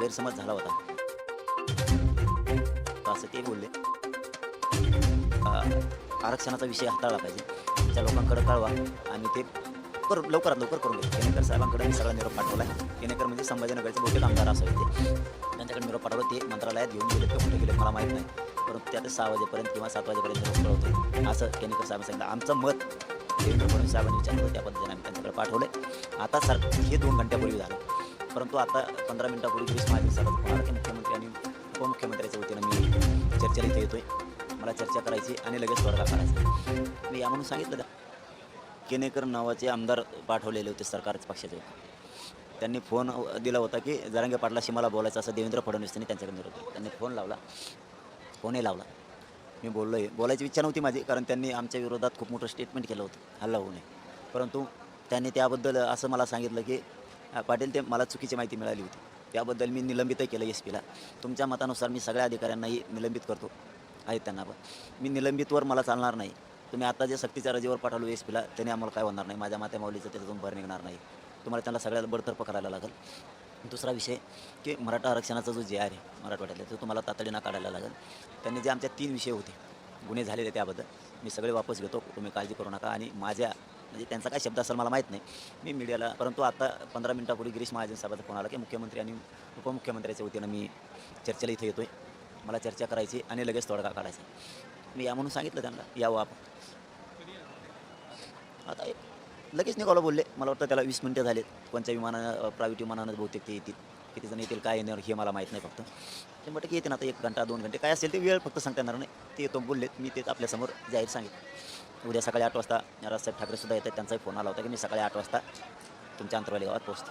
गैरसमज झाला होता. असं ते बोलले. आरक्षणाचा विषय हाताळला पाहिजे. त्या लोकांकडे कळवा आणि ते कर लवकरात लवकर करून घ्या. केनेकर साहेबांकडे मी सगळा निरोप पाठवला आहे. केनेकर म्हणजे संभाजीनगरचे बहुतेक आमदार असावे ते त्यांच्याकडे निरोप पाठवला. ते मंत्रालयात घेऊन गेले. ते कुठे गेले मला माहीत नाही. परंतु ते आता सहा वाजेपर्यंत किंवा सात वाजेपर्यंत निरोप कळवतो असं केनेकर साहेबांनी सांगितलं. आमचं मत देवेंद्र फडणवीस साहेबांनी विचारलं. त्या पद्धतीने आम्ही त्यांच्याकडे पाठवले आता सर हे दोन घंट्यापूर्वी झालं. परंतु आता पंधरा मिनिटापूर्वी वीस महाजन साहेबांचा फोन की मुख्यमंत्री आणि उपमुख्यमंत्र्याच्या वतीनं मी चर्चेला इथे येतोय. मला चर्चा करायची आणि लगेच तोडगा करायचा मी या म्हणून सांगितलं केनेकर नावाचे आमदार पाठवलेले होते सरकारच्या पक्षाचे. त्यांनी फोन दिला होता की जरांगे पाटलाशी मला बोलायचं असं देवेंद्र फडणवीस त्यांनी त्यांच्याकडे निरोप त्यांनी फोन लावला. फोनही लावला. मी बोललो आहे बोलायची इच्छा नव्हती माझी कारण त्यांनी आमच्या विरोधात खूप मोठं स्टेटमेंट केलं होतं. हल्ला होऊ नये. परंतु त्यांनी त्याबद्दल असं मला सांगितलं की पाटील ते मला चुकीची माहिती मिळाली होती. त्याबद्दल मी निलंबितही केलं एस पीला तुमच्या मतानुसार मी सगळ्या अधिकाऱ्यांनाही निलंबित करतो आहेत त्यांना पण. मी निलंबितवर मला चालणार नाही. तुम्ही आता जे सक्तीच्या रजेवर पाठवलो एस पीला त्याने आम्हाला काय होणार नाही. माझ्या मात्या माऊलीचं त्याच्यातून भर निघणार नाही. तुम्हाला त्यांना सगळ्याला बडतर्फ करायला लागेल. दुसरा विषय की मराठा आरक्षणाचा जो जे आहे मराठवाड्यातला तो तुम्हाला तातडीनं काढायला लागेल. त्यांनी जे आमच्या तीन विषय होते गुन्हे झालेले त्याबद्दल मी सगळे वापस घेतो. तुम्ही काळजी करू नका आणि माझ्या म्हणजे त्यांचा काय शब्द असेल मला माहीत नाही. मी मीडियाला परंतु आता पंधरा मिनिटापूर्वी गिरीश महाजन साहेबांचा फोन आला की मुख्यमंत्री आणि उपमुख्यमंत्र्याच्या वतीनं मी चर्चेला इथे आहे मला चर्चा करायची आणि लगेच तोडगा काढायचा. मी या म्हणून सांगितलं त्यांना यावं आपण. आता लगेच निघालो बोलले. मला वाटतं त्याला वीस मिनटं झालेत. कोणत्या विमानानं प्रायव्हेट विमानानं बहुतेक ते येतील. किती जण येतील काय येणार हे मला माहीत नाही फक्त. ते म्हटलं की येते ना आता एक घंटा दोन घंटे. काय असेल ते वेळ फक्त सांगता येणार नाही. ते येतो बोललेत. मी तेच आपल्यासमोर जाहीर सांगितलं. उद्या सकाळी आठ वाजता राजसाहेब ठाकरेसुद्धा येतात त्यांचाही फोन आला होता की मी सकाळी आठ वाजता तुमच्या अंतरवाली गावात पोहोचतो.